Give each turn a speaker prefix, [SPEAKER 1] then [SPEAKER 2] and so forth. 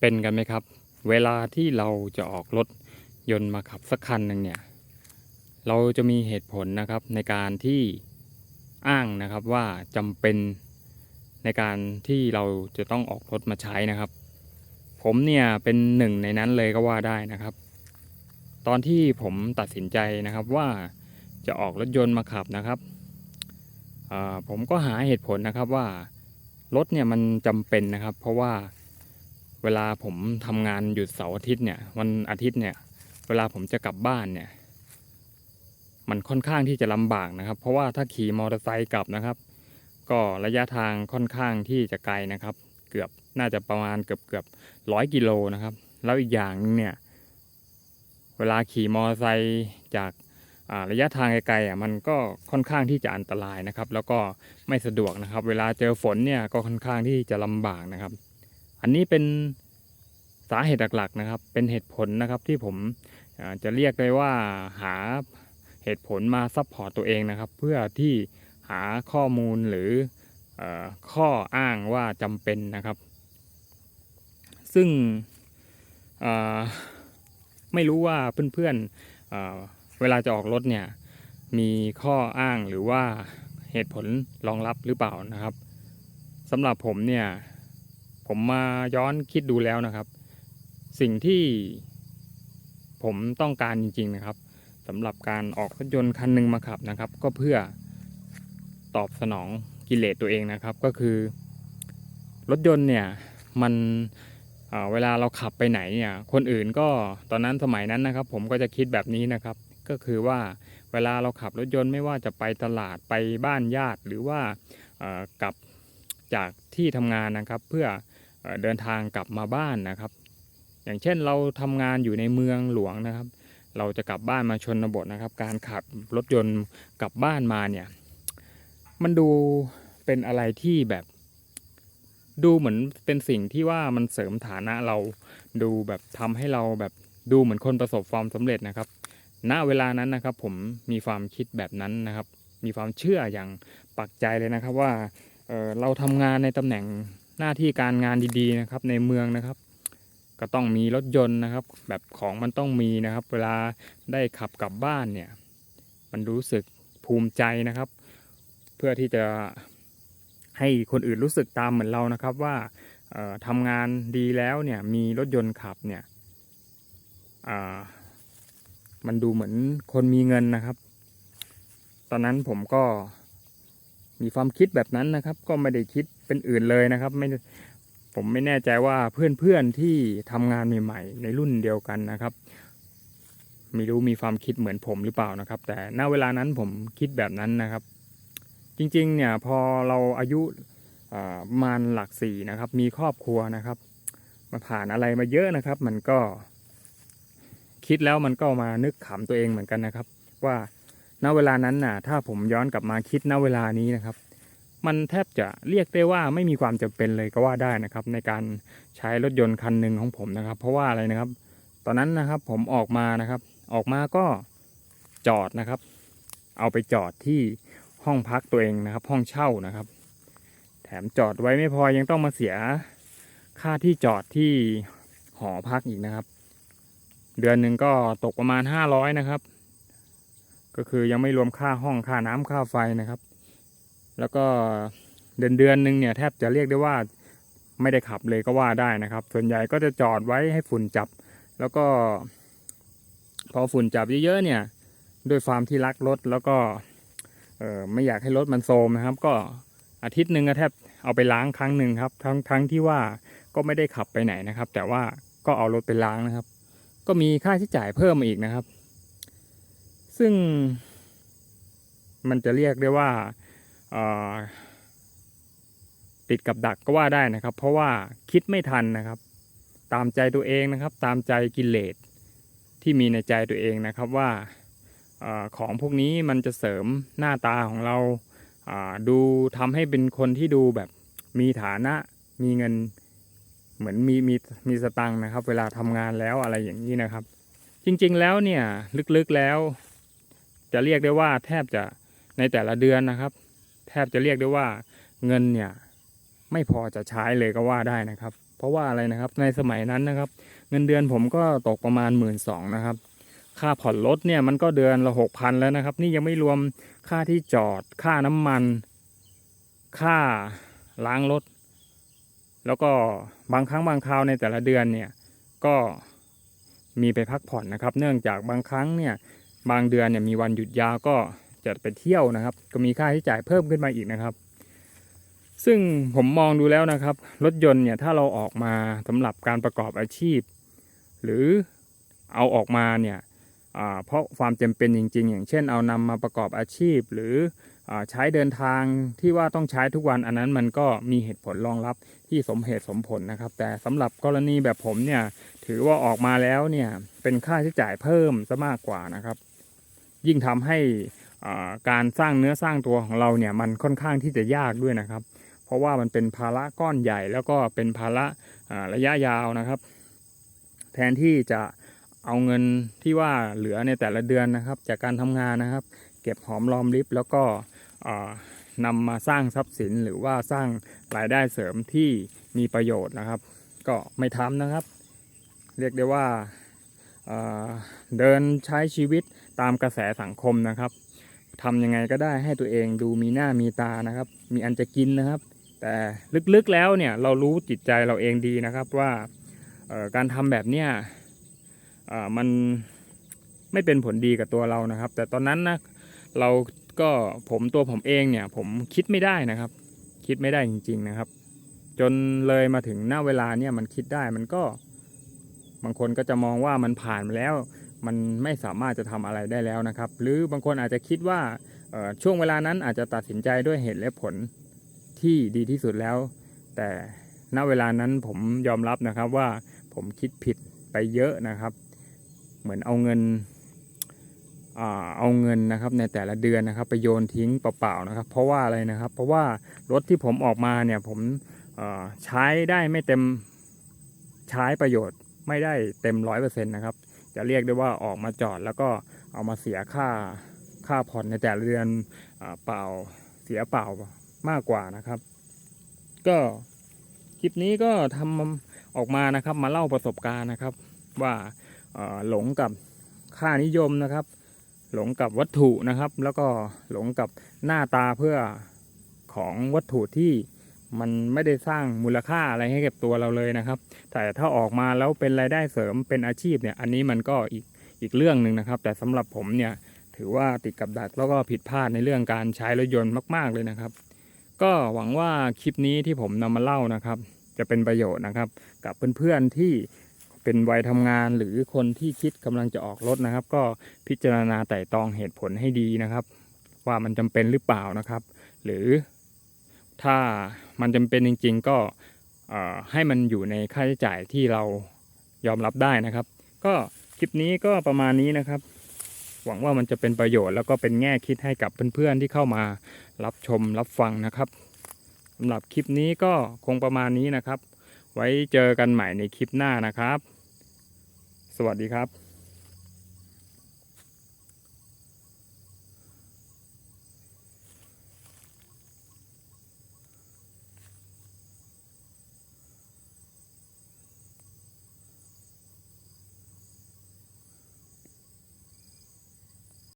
[SPEAKER 1] เป็นกันไหมครับ เวลาที่เราจะออกรถยนต์มาขับสักคันหนึ่งเนี่ยเราจะมีเหตุผลนะครับในการที่อ้างนะครับว่าจำเป็นในการที่เราจะต้องออกรถมาใช้นะครับ ผมเนี่ยเป็นหนึ่งในนั้นเลยก็ว่าได้นะครับ ตอนที่ผมตัดสินใจนะครับว่าจะออกรถยนต์มาขับนะครับผมก็หาเหตุผลนะครับว่ารถเนี่ยมันจำเป็นนะครับ เพราะว่า เวลาผมทำงานหยุดเสาร์อาทิตย์เนี่ยวันอาทิตย์เนี่ย เวลาผมจะกลับบ้านเนี่ย มันค่อนข้างที่จะลำบากนะครับ เพราะว่าถ้าขี่มอเตอร์ไซค์กลับนะครับ ก็ระยะทางค่อนข้างที่จะไกลนะครับ เกือบน่าจะประมาณเกือบเกือบร้อยกิโลนะครับ แล้วอีกอย่างหนึงเนี่ย เวลาขี่มอเตอร์ไซค์จาการะยะทางไกลๆอะมันก็ค่อนข้างที่จะอันตรายนะครับ แล้วก็ไม่สะดวกนะครับ เวลาเจอฝนเนี่ยก็ค่อนข้างที่จะลำบากนะครับ อันนี้เป็นสาเหตุหลักๆนะครับ เป็นเหตุผลนะครับที่ผมจะเรียกได้ว่าหาเหตุผลมาซัพพอร์ตตัวเองนะครับ เพื่อที่หาข้อมูลหรืออข้ออ้างว่าจำเป็นนะครับ ซึ่งไม่รู้ว่าเพื่อนๆอ่าเวลาจะออกรถเนี่ย มีข้ออ้างหรือว่าเหตุผลรองรับหรือเปล่านะครับสำหรับผมเนี่ย ผมมาย้อนคิดดูแล้วนะครับ สิ่งที่ผมต้องการจริง ๆนะครับสำหรับการออกรถยนต์คันหนึ่งมาขับนะครับ ก็เพื่อตอบสนองกิเลสตัวเองนะครับ ก็คือรถยนต์เนี่ยมันเเวลาเราขับไปไหนเนี่ยคนอื่นก็ตอนนั้นสมัยนั้นนะครับ ผมก็จะคิดแบบนี้นะครับ ก็คือว่าเวลาเราขับรถยนต์ไม่ว่าจะไปตลาดไปบ้านญาติ หรือว่ากลับจากที่ทำงานนะครับ เพื่อ เดินทางกลับมาบ้านนะครับ อย่างเช่นเราทำงานอยู่ในเมืองหลวงนะครับ เราจะกลับบ้านมาชนบทนะครับ การขับรถยนต์กลับบ้านมาเนี่ยมันดูเป็นอะไรที่แบบ ดูเหมือนเป็นสิ่งที่ว่ามันเสริมฐานะเราดูแบบทำให้เราแบบดูเหมือนคนประสบความสำเร็จนะครับ ณเวลานั้นนะครับ ผมมีความคิดแบบนั้นนะครับ มีความเชื่ออย่างปักใจเลยนะครับว่าเเราทำงานในตำแหน่ง หน้าที่การงานดีๆนะครับในเมืองนะครับ ก็ต้องมีรถยนต์นะครับ แบบของมันต้องมีนะครับ เวลาได้ขับกลับบ้านเนี่ยมันรู้สึกภูมิใจนะครับ เพื่อที่จะให้คนอื่นรู้สึกตามเหมือนเรานะครับว่าทำงานดีแล้วเนี่ยมีรถยนต์ขับเนี่ยมันดูเหมือนคนมีเงินนะครับ ตอนนั้นผมก็ มีความคิดแบบนั้นนะครับ ก็ไม่ได้คิดเป็นอื่นเลยนะครับ ไม่ผมไม่แน่ใจว่าเพื่อนๆที่ทำงานใหม่ๆในรุ่นเดียวกันนะครับไม่รู้มีความคิดเหมือนผมหรือเปล่านะครับ แต่ณเวลานั้นผมคิดแบบนั้นนะครับ จริงๆเนี่ยพอเราอายุประมาณหลักสี่นะครับ มีครอบครัวนะครับมาผ่านอะไรมาเยอะนะครับ มันก็ คิดแล้วมันก็มานึกขำตัวเองเหมือนกันนะครับ ว่า ณเวลานั้นน่ะ ถ้าผมย้อนกลับมาคิดณเวลานี้นะครับ มันแทบจะเรียกได้ว่าไม่มีความจำเป็นเลยก็ว่าได้นะครับ ในการใช้รถยนต์คันหนึ่งของผมนะครับ เพราะว่าอะไรนะครับ ตอนนั้นนะครับผมออกมานะครับ ออกมาก็จอดนะครับ เอาไปจอดที่ห้องพักตัวเองนะครับ ห้องเช่านะครับ แถมจอดไว้ไม่พอยังต้องมาเสียค่าที่จอดที่หอพักอีกนะครับ เดือนหนึ่งก็ตกประมาณห้าร้อยนะครับ ก็คือยังไม่รวมค่าห้องค่าน้ำค่าไฟนะครับ แล้วก็เดือนเดือนหนึ่งเนี่ยแทบจะเรียกได้ว่าไม่ได้ขับเลยก็ว่าได้นะครับ ส่วนใหญ่ก็จะจอดไว้ให้ฝุ่นจับ แล้วก็ พอฝุ่นจับเยอะๆเนี่ยด้วยความที่รักรถแล้วก็เออไม่อยากให้รถมันโทมนะครับ ก็อาทิตย์หนึ่งก็แทบเอาไปล้างครั้งหนึ่งครับ ทั้งทั้งที่ว่าก็ไม่ได้ขับไปไหนนะครับ แต่ว่าก็เอารถไปล้างนะครับ ก็มีค่าใช้จ่ายเพิ่มมาอีกนะครับ ซึ่งมันจะเรียกได้ว่าติดกับดักก็ว่าได้นะครับ เพราะว่าคิดไม่ทันนะครับ ตามใจตัวเองนะครับ ตามใจกิเลสที่มีในใจตัวเองนะครับว่าอของพวกนี้มันจะเสริมหน้าตาของเราาดูทำให้เป็นคนที่ดูแบบมีฐานะมีเงินเหมือนมีมีมีสตังค์นะครับ เวลาทำงานแล้วอะไรอย่างนี้นะครับ จริงๆแล้วเนี่ยลึกๆแล้ว จะเรียกได้ว่าแทบจะในแต่ละเดือนนะครับ แทบจะเรียกได้ว่าเงินเนี่ยไม่พอจะใช้เลยก็ว่าได้นะครับ เพราะว่าอะไรนะครับในสมัยนั้นนะครับ เงินเดือนผมก็ตกประมาณหมื่นสองนะครับ ค่าผ่อนรถเนี่ยมันก็เดือนละหกพันแล้วนะครับ นี่ยังไม่รวมค่าที่จอด ค่าน้ำมัน ค่าล้างรถ แล้วก็บางครั้งบางคราวในแต่ละเดือนเนี่ยก็มีไปพักผ่อนนะครับ เนื่องจากบางครั้งเนี่ย บางเดือนเนี่ยมีวันหยุดยาวก็จะไปเที่ยวนะครับ ก็มีค่าใช้จ่ายเพิ่มขึ้นมาอีกนะครับ ซึ่งผมมองดูแล้วนะครับ รถยนต์เนี่ยถ้าเราออกมาสำหรับการประกอบอาชีพ หรือเอาออกมาเนี่ยเพราะความจำเป็นจริง ๆ อย่างเช่น เอานำมาประกอบอาชีพ หรืออใช้เดินทางที่ว่าต้องใช้ทุกวันอันนั้นมันก็มีเหตุผลรองรับที่สมเหตุสมผลนะครับ แต่สำหรับกรณีแบบผมเนี่ยถือว่าออกมาแล้วเนี่ยเป็นค่าใช้จ่ายเพิ่มซะมากกว่านะครับ ยิ่งทำให้การสร้างเนื้อสร้างตัวของเราเนี่ยมันค่อนข้างที่จะยากด้วยนะครับ เพราะว่ามันเป็นภาระก้อนใหญ่แล้วก็เป็นภาระาระยะยาวนะครับ แทนที่จะเอาเงินที่ว่าเหลือในแต่ละเดือนนะครับ จากการทำงานนะครับ เก็บหอมรอมริบแล้วก็อ่านำมาสร้างทรัพย์สินหรือว่าสร้างรายได้เสริมที่มีประโยชน์นะครับ ก็ไม่ทำนะครับ เรียกได้ว่าเดินใช้ชีวิต ตามกระแสสังคมนะครับทำยังไงก็ได้ให้ตัวเองดูมีหน้ามีตานะครับ มีอันจะกินนะครับ แต่ลึกๆแล้วเนี่ยเรารู้จิตใจเราเองดีนะครับว่าการทำแบบเนี้ยมันไม่เป็นผลดีกับตัวเรานะครับ แต่ตอนนั้นนะเราก็ผมตัวผมเองเนี่ยผมคิดไม่ได้นะครับ คิดไม่ได้จริง ๆนะครับ จนเลยมาถึงหน้าเวลาเนี่ยมันคิดได้มันก็บางคนก็จะมองว่ามันผ่านมาแล้ว มันไม่สามารถจะทำอะไรได้แล้วนะครับ หรือบางคนอาจจะคิดว่าช่วงเวลานั้นอาจจะตัดสินใจด้วยเหตุและผลที่ดีที่สุดแล้ว แต่ณเวลานั้นผมยอมรับนะครับว่าผมคิดผิดไปเยอะนะครับ เหมือนเอาเงินเอาเงินนะครับในแต่ละเดือนนะครับ ไปโยนทิ้งเปล่าๆนะครับ เพราะว่าอะไรนะครับ เพราะว่ารถที่ผมออกมาเนี่ยผมใช้ได้ไม่เต็มใช้ประโยชน์ไม่ได้เต็มร้อยเปอร์เซ็นต์นะครับ จะเรียกได้ว่าออกมาจอดแล้วก็เอามาเสียค่าค่าผ่อนในแต่ละเดือนเปล่าเสียเปล่ามากกว่านะครับ ก็คลิปนี้ก็ทำออกมานะครับมาเล่าประสบการณ์นะครับ ว่าหลงกับค่านิยมนะครับ หลงกับวัตถุนะครับ แล้วก็หลงกับหน้าตาเพื่อของวัตถุที่ มันไม่ได้สร้างมูลค่าอะไรให้กับตัวเราเลยนะครับ แต่ถ้าออกมาแล้วเป็นรายได้เสริมเป็นอาชีพเนี่ย อันนี้มันก็อีกอีกเรื่องหนึ่งนะครับ แต่สำหรับผมเนี่ยถือว่าติดกับดักแล้วก็ผิดพลาดในเรื่องการใช้รถยนต์มากๆเลยนะครับ ก็หวังว่าคลิปนี้ที่ผมนำมาเล่านะครับ จะเป็นประโยชน์นะครับ กับเพื่อนๆที่เป็นวัยทำงานหรือคนที่คิดกำลังจะออกรถนะครับ ก็พิจารณาไต่ตรองเหตุผลให้ดีนะครับ ว่ามันจำเป็นหรือเปล่านะครับ หรือ ถ้ามันจำเป็นจริง ๆ ก็ให้มันอยู่ในค่าใช้จ่ายที่เรายอมรับได้นะครับ ก็คลิปนี้ก็ประมาณนี้นะครับ หวังว่ามันจะเป็นประโยชน์แล้วก็เป็นแง่คิดให้กับเพื่อนๆที่เข้ามารับชมรับฟังนะครับสำหรับคลิปนี้ก็คงประมาณนี้นะครับ ไว้เจอกันใหม่ในคลิปหน้านะครับ สวัสดีครับ